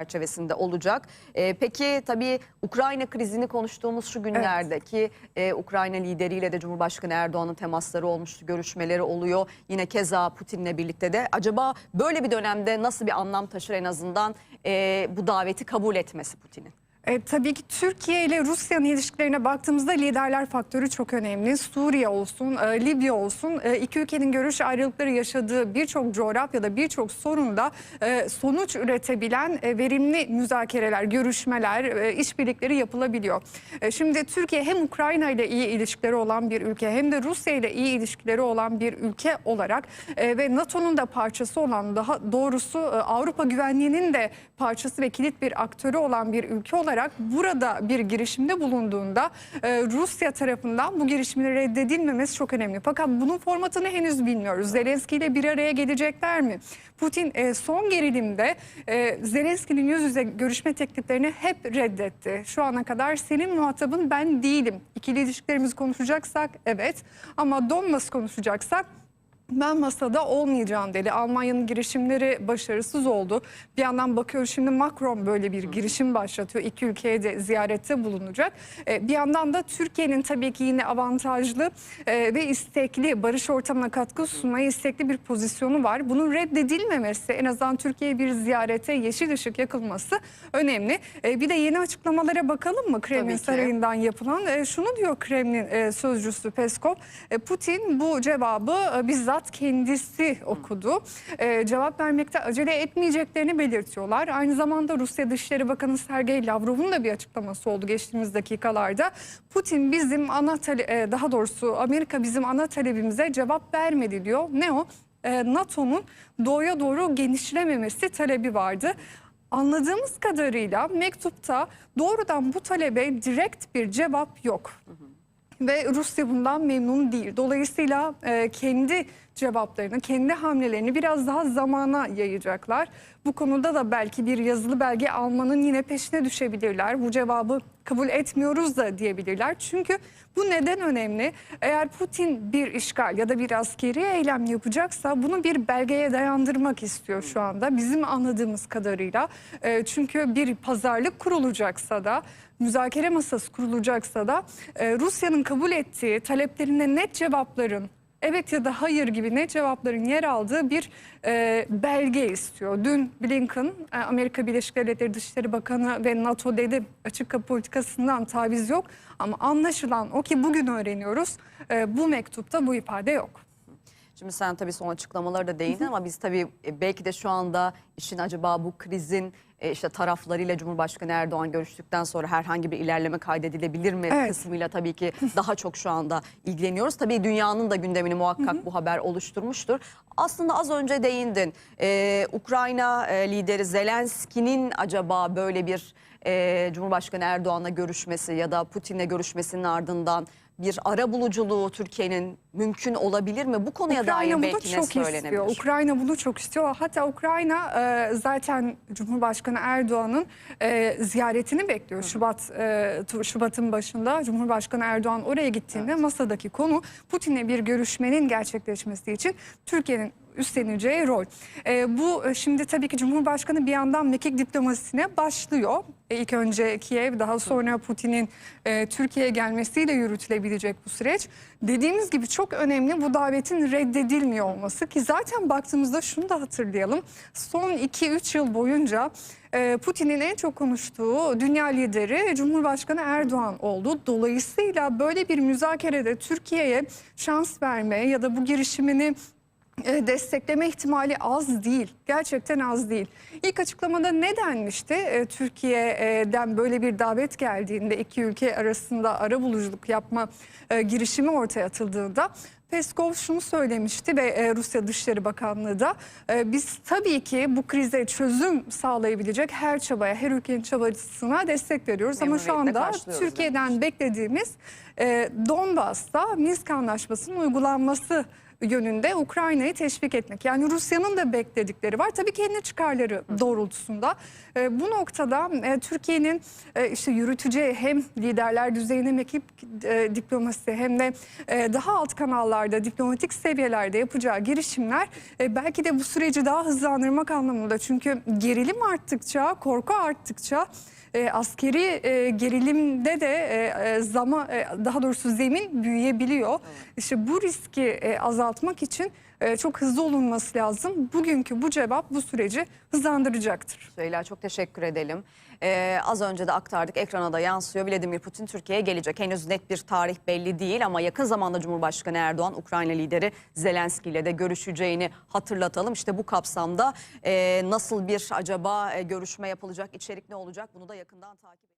çerçevesinde olacak. Ee, peki tabii Ukrayna krizini konuştuğumuz şu günlerde ki e, Ukrayna lideriyle de Cumhurbaşkanı Erdoğan'ın temasları olmuştu, görüşmeleri oluyor. Yine keza Putin'le birlikte de acaba böyle bir dönemde nasıl bir anlam taşır en azından e, bu daveti kabul etmesi Putin'in? E, tabii ki Türkiye ile Rusya'nın ilişkilerine baktığımızda liderler faktörü çok önemli. Suriye olsun, e, Libya olsun e, iki ülkenin görüş ayrılıkları yaşadığı birçok coğrafyada birçok sorunda e, sonuç üretebilen e, verimli müzakereler, görüşmeler, e, işbirlikleri yapılabiliyor. E, şimdi Türkiye hem Ukrayna ile iyi ilişkileri olan bir ülke hem de Rusya ile iyi ilişkileri olan bir ülke olarak e, ve NATO'nun da parçası olan daha doğrusu e, Avrupa güvenliğinin de parçası ve kilit bir aktörü olan bir ülke olarak burada bir girişimde bulunduğunda e, Rusya tarafından bu girişimin reddedilmemesi çok önemli. Fakat bunun formatını henüz bilmiyoruz. Zelenski ile bir araya gelecekler mi? Putin e, son gerilimde e, Zelenski'nin yüz yüze görüşme tekliflerini hep reddetti. Şu ana kadar senin muhatabın ben değilim. İkili ilişkilerimizi konuşacaksak evet ama Donbas konuşacaksak ben masada olmayacağım dedi. Almanya'nın girişimleri başarısız oldu. Bir yandan bakıyoruz şimdi Macron böyle bir girişim başlatıyor. İki ülkeye de ziyarette bulunacak. Ee, bir yandan da Türkiye'nin tabii ki yine avantajlı e, ve istekli barış ortamına katkı sunmaya istekli bir pozisyonu var. Bunun reddedilmemesi en azından Türkiye'ye bir ziyarete yeşil ışık yakılması önemli. Ee, bir de yeni açıklamalara bakalım mı Kremlin. Sarayı'ndan yapılan? E, şunu diyor Kremlin e, sözcüsü Peskov. E, Putin bu cevabı e, bizzat kendisi okudu. E, cevap vermekte acele etmeyeceklerini belirtiyorlar. Aynı zamanda Rusya Dışişleri Bakanı Sergey Lavrov'un da bir açıklaması oldu geçtiğimiz dakikalarda. Putin bizim ana tale- e, daha doğrusu Amerika bizim ana talebimize cevap vermedi diyor. Ne o? E, NATO'nun doğuya doğru genişlememesi talebi vardı. Anladığımız kadarıyla mektupta doğrudan bu talebe direkt bir cevap yok. Ve Rusya bundan memnun değil. Dolayısıyla e, kendi cevaplarını, kendi hamlelerini biraz daha zamana yayacaklar. Bu konuda da belki bir yazılı belge almanın yine peşine düşebilirler. Bu cevabı kabul etmiyoruz da diyebilirler. Çünkü bu neden önemli? Eğer Putin bir işgal ya da bir askeri eylem yapacaksa bunu bir belgeye dayandırmak istiyor şu anda. Bizim anladığımız kadarıyla. E, çünkü bir pazarlık kurulacaksa da müzakere masası kurulacaksa da e, Rusya'nın kabul ettiği taleplerine net cevapların evet ya da hayır gibi net cevapların yer aldığı bir e, belge istiyor. Dün Blinken, e, Amerika Birleşik Devletleri Dışişleri Bakanı ve NATO dedi açık kapı politikasından taviz yok. Ama anlaşılan o ki bugün öğreniyoruz e, bu mektupta bu ifade yok. Şimdi sen tabii son açıklamaları da değindin ama biz tabii e, belki de şu anda işin acaba bu krizin e, işte taraflarıyla Cumhurbaşkanı Erdoğan görüştükten sonra herhangi bir ilerleme kaydedilebilir mi Evet. kısmıyla tabii ki daha çok şu anda ilgileniyoruz. Tabii dünyanın da gündemini muhakkak bu haber oluşturmuştur. Aslında az önce değindin. Ee, Ukrayna e, lideri Zelenski'nin acaba böyle bir e, Cumhurbaşkanı Erdoğan'la görüşmesi ya da Putin'le görüşmesinin ardından bir ara buluculuğu Türkiye'nin mümkün olabilir mi? Bu konuya dair Ukrayna bunu belki ne çok söylenebilir? istiyor. Ukrayna bunu çok istiyor. Hatta Ukrayna e, zaten Cumhurbaşkanı Erdoğan'ın e, ziyaretini bekliyor. Şubat e, Şubat'ın başında Cumhurbaşkanı Erdoğan oraya gittiğinde masadaki konu Putin'le bir görüşmenin gerçekleşmesi için Türkiye'nin üstleneceği rol. E, bu e, şimdi tabii ki Cumhurbaşkanı bir yandan mekik diplomasisine başlıyor. E, ilk önce Kiev daha sonra Putin'in e, Türkiye'ye gelmesiyle yürütülebilecek bu süreç. Dediğimiz gibi çok önemli bu davetin reddedilmiyor olması ki zaten baktığımızda şunu da hatırlayalım. Son 2-3 yıl boyunca e, Putin'in en çok konuştuğu dünya lideri Cumhurbaşkanı Erdoğan oldu. Dolayısıyla böyle bir müzakerede Türkiye'ye şans verme ya da bu girişimini destekleme ihtimali az değil. Gerçekten az değil. İlk açıklamada ne denmişti? E, Türkiye'den böyle bir davet geldiğinde iki ülke arasında ara buluculuk yapma e, girişimi ortaya atıldığında Peskov şunu söylemişti ve e, Rusya Dışişleri Bakanlığı da e, biz tabii ki bu krize çözüm sağlayabilecek her çabaya, her ülkenin çabasına destek veriyoruz. Ama şu anda Türkiye'den beklediğimiz e, Donbas'ta Minsk Anlaşması'nın uygulanması yönünde Ukrayna'yı teşvik etmek. Yani Rusya'nın da bekledikleri var. Tabii kendi çıkarları doğrultusunda. E, bu noktada e, Türkiye'nin e, işte yürüteceği hem liderler düzeyinde hem ekip e, diplomasi hem de e, daha alt kanallarda diplomatik seviyelerde yapacağı girişimler e, belki de bu süreci daha hızlandırmak anlamında. Çünkü gerilim arttıkça, korku arttıkça e, askeri e, gerilimde de e, e, zama e, daha doğrusu zemin büyüyebiliyor. İşte bu riski e, azaltmak için e, çok hızlı olunması lazım. Bugünkü bu cevap bu süreci hızlandıracaktır. Süheyla çok teşekkür edelim. Ee, az önce de aktardık ekrana da yansıyor. Vladimir Putin Türkiye'ye gelecek. Henüz net bir tarih belli değil ama yakın zamanda Cumhurbaşkanı Erdoğan Ukrayna lideri Zelenski ile de görüşeceğini hatırlatalım. İşte bu kapsamda e, nasıl bir acaba e, görüşme yapılacak, içerik ne olacak bunu da yakından takip.